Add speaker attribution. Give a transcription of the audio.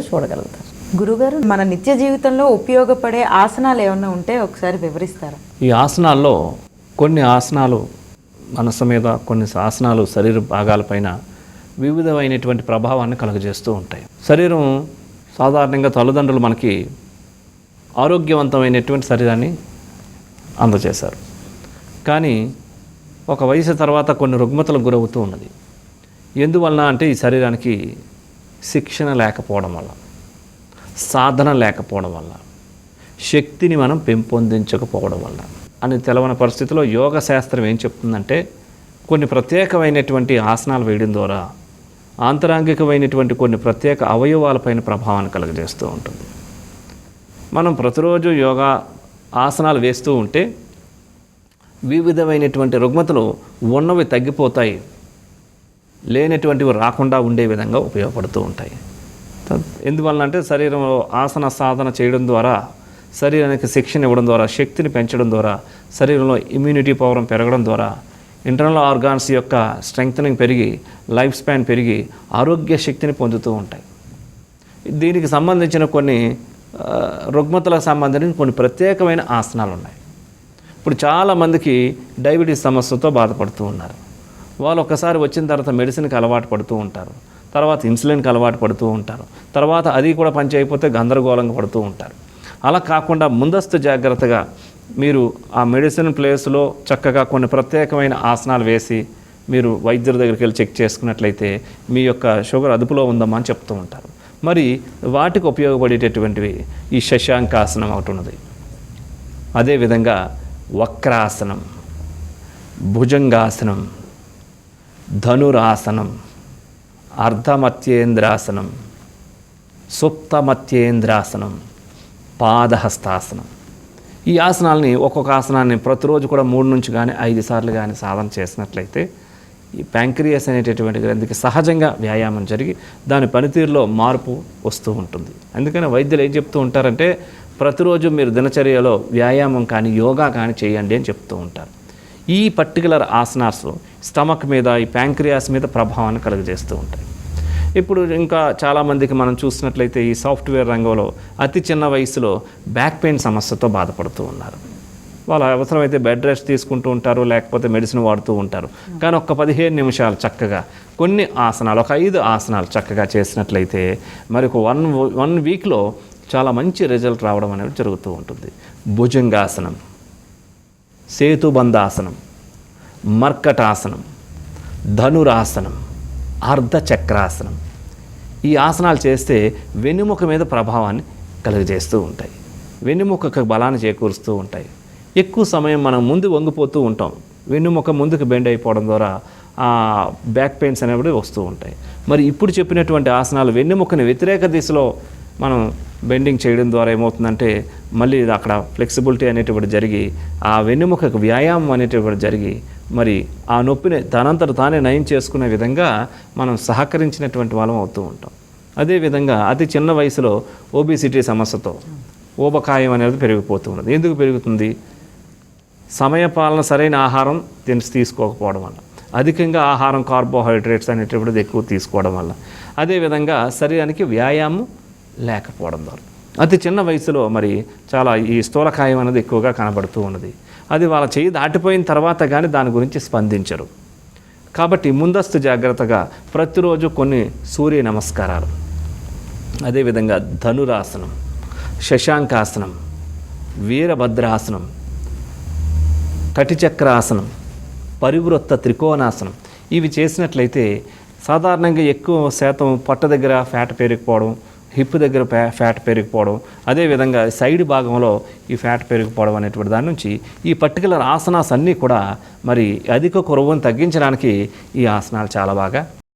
Speaker 1: చూడగలుగుతారు. గురుగారు మన నిత్య జీవితంలో ఉపయోగపడే ఆసనాలు ఏమైనా ఉంటే ఒకసారి వివరిస్తారా?
Speaker 2: ఈ ఆసనాల్లో కొన్ని ఆసనాలు మనసు మీద కొన్ని ఆసనాలు శరీర భాగాలపైన వివిధమైనటువంటి ప్రభావాన్ని కలుగజేస్తూ ఉంటాయి. శరీరం సాధారణంగా తల్లిదండ్రులు మనకి ఆరోగ్యవంతమైనటువంటి శరీరాన్ని అందజేశారు. కానీ ఒక వయసు తర్వాత కొన్ని రుగ్మతలకు గురవుతూ ఉన్నది. ఎందువలన అంటే ఈ శరీరానికి శిక్షణ లేకపోవడం వల్ల సాధన లేకపోవడం వల్ల శక్తిని మనం పెంపొందించకపోవడం వల్ల అని తెలవని పరిస్థితిలో యోగ శాస్త్రం ఏం చెప్తుందంటే కొన్ని ప్రత్యేకమైనటువంటి ఆసనాలు వేయడం ద్వారా ఆంతరాంగికమైనటువంటి కొన్ని ప్రత్యేక అవయవాలపైన ప్రభావాన్ని కలుగజేస్తూ ఉంటుంది. మనం ప్రతిరోజు యోగా ఆసనాలు వేస్తూ ఉంటే వివిధమైనటువంటి రుగ్మతలు ఉన్నవి తగ్గిపోతాయి. లేనటువంటివి రాకుండా ఉండే విధంగా ఉపయోగపడుతూ ఉంటాయి. ఎందువలన అంటే శరీరంలో ఆసన సాధన చేయడం ద్వారా శరీరానికి శిక్షణ ఇవ్వడం ద్వారా శక్తిని పెంచడం ద్వారా శరీరంలో ఇమ్యూనిటీ పవర్ పెరగడం ద్వారా ఇంటర్నల్ ఆర్గాన్స్ యొక్క స్ట్రెంగ్తనింగ్ పెరిగి లైఫ్ స్పాన్ పెరిగి ఆరోగ్య శక్తిని పొందుతూ ఉంటాయి. దీనికి సంబంధించిన కొన్ని రుగ్మతలకు సంబంధించిన కొన్ని ప్రత్యేకమైన ఆసనాలు ఉన్నాయి ఇప్పుడు చాలామందికి డయాబెటీస్ సమస్యతో బాధపడుతూ ఉన్నారు. వాళ్ళు ఒకసారి వచ్చిన తర్వాత మెడిసిన్కి అలవాటు పడుతూ ఉంటారు. తర్వాత ఇన్సులిన్కి అలవాటు పడుతూ ఉంటారు. తర్వాత అది కూడా పనిచేయకపోతే గందరగోళంగా పడుతూ ఉంటారు. అలా కాకుండా ముందస్తు జాగ్రత్తగా మీరు ఆ మెడిసిన్ ప్లేస్లో చక్కగా కొన్ని ప్రత్యేకమైన ఆసనాలు వేసి మీరు వైద్యుల దగ్గరికి వెళ్ళి చెక్ చేసుకున్నట్లయితే మీ యొక్క షుగర్ అదుపులో ఉందమ్మా అని చెప్తూ ఉంటారు. మరి వాటికి ఉపయోగపడేటటువంటివి ఈ శశాంకాసనం ఒకటి ఉన్నది. అదేవిధంగా వక్రాసనం భుజంగాసనం ధనురాసనం అర్ధమత్యేంద్రాసనం సుప్తమత్యేంద్రాసనం పాదహస్తాసనం. ఈ ఆసనాలని ఒక్కొక్క ఆసనాన్ని ప్రతిరోజు కూడా మూడు నుంచి కానీ ఐదు సార్లు కానీ సాధన చేసినట్లయితే ఈ ప్యాంక్రియస్ అనేటటువంటి గ్రంథికి సహజంగా వ్యాయామం జరిగి దాని పనితీరులో మార్పు వస్తూ ఉంటుంది. అందుకని వైద్యులు ఏం చెప్తూ ఉంటారంటే ప్రతిరోజు మీరు దినచర్యలో వ్యాయామం కానీ యోగా కానీ చేయండి అని చెప్తూ ఉంటారు. ఈ పర్టికులర్ ఆసనాస్ స్టమక్ మీద ఈ ప్యాంక్రియాస్ మీద ప్రభావాన్ని కలుగజేస్తూ ఉంటాయి. ఇప్పుడు ఇంకా చాలామందికి మనం చూసినట్లయితే ఈ సాఫ్ట్వేర్ రంగంలో అతి చిన్న వయసులో బ్యాక్ పెయిన్ సమస్యతో బాధపడుతూ ఉన్నారు. వాళ్ళు అవసరమైతే బెడ్ రెస్ట్ తీసుకుంటూ ఉంటారు లేకపోతే మెడిసిన్ వాడుతూ ఉంటారు. కానీ ఒక పదిహేను నిమిషాలు చక్కగా కొన్ని ఆసనాలు ఒక ఐదు ఆసనాలు చక్కగా చేసినట్లయితే మరి ఒక వన్ వన్ వీక్లో చాలా మంచి రిజల్ట్ రావడం అనేది జరుగుతూ ఉంటుంది. భుజంగాసనం సేతుబంధాసనం మర్కటాసనం ధనురాసనం అర్ధచక్రాసనం. ఈ ఆసనాలు చేస్తే వెన్నుముక మీద ప్రభావాన్ని కలుగజేస్తూ ఉంటాయి. వెన్నుముకకు బలాన్ని చేకూరుస్తూ ఉంటాయి. ఎక్కువ సమయం మనం ముందు వంగిపోతూ ఉంటాం. వెన్నుముక ముందుకు బెండ్ అయిపోవడం ద్వారా ఆ బ్యాక్ పెయిన్స్ అనేవి వస్తూ ఉంటాయి. మరి ఇప్పుడు చెప్పినటువంటి ఆసనాలు వెన్నుముకని వ్యతిరేక దిశలో మనం బెండింగ్ చేయడం ద్వారా ఏమవుతుందంటే మళ్ళీ అక్కడ ఫ్లెక్సిబిలిటీ అనేటువంటి జరిగి ఆ వెన్నుముకకు వ్యాయామం అనేటువంటి జరిగి మరి ఆ నొప్పిని తనంతట తానే నయం చేసుకునే విధంగా మనం సహకరించినటువంటి వాళ్ళం అవుతూ ఉంటాం. అదేవిధంగా అతి చిన్న వయసులో ఓబిసిటీ సమస్యతో ఊబకాయం అనేది పెరిగిపోతూ ఉన్నది. ఎందుకు పెరుగుతుంది? సమయపాలన సరైన ఆహారం తిని తీసుకోకపోవడం వల్ల. అధికంగా ఆహారం కార్బోహైడ్రేట్స్ అనేటువంటిది ఎక్కువ తీసుకోవడం వల్ల. అదేవిధంగా శరీరానికి వ్యాయామం లేకపోవడం ద్వారా. అతి చిన్న వయసులో మరి చాలా ఈ స్థూలకాయం అనేది ఎక్కువగా కనబడుతూ ఉన్నది. అది వాళ్ళ చేయి దాటిపోయిన తర్వాత కానీ దాని గురించి స్పందించరు. కాబట్టి ముందస్తు జాగ్రత్తగా ప్రతిరోజు కొన్ని సూర్య నమస్కారాలు. అదేవిధంగా ధనురాసనం శశాంకాసనం వీరభద్రాసనం కటిచక్రాసనం పరివృత్త త్రికోణాసనం ఇవి చేసినట్లయితే సాధారణంగా ఎక్కువ శాతం పొట్ట దగ్గర ఫ్యాట్ పెరిగిపోవడం హిప్ దగ్గర ఫ్యా ఫ్యాట్ పెరిగిపోవడం అదేవిధంగా సైడ్ భాగంలో ఈ ఫ్యాట్ పెరిగిపోవడం అనేటువంటి దాని నుంచి ఈ పర్టికులర్ ఆసనాస్ అన్నీ కూడా మరి అధిక కొరవును తగ్గించడానికి ఈ ఆసనాలు చాలా బాగా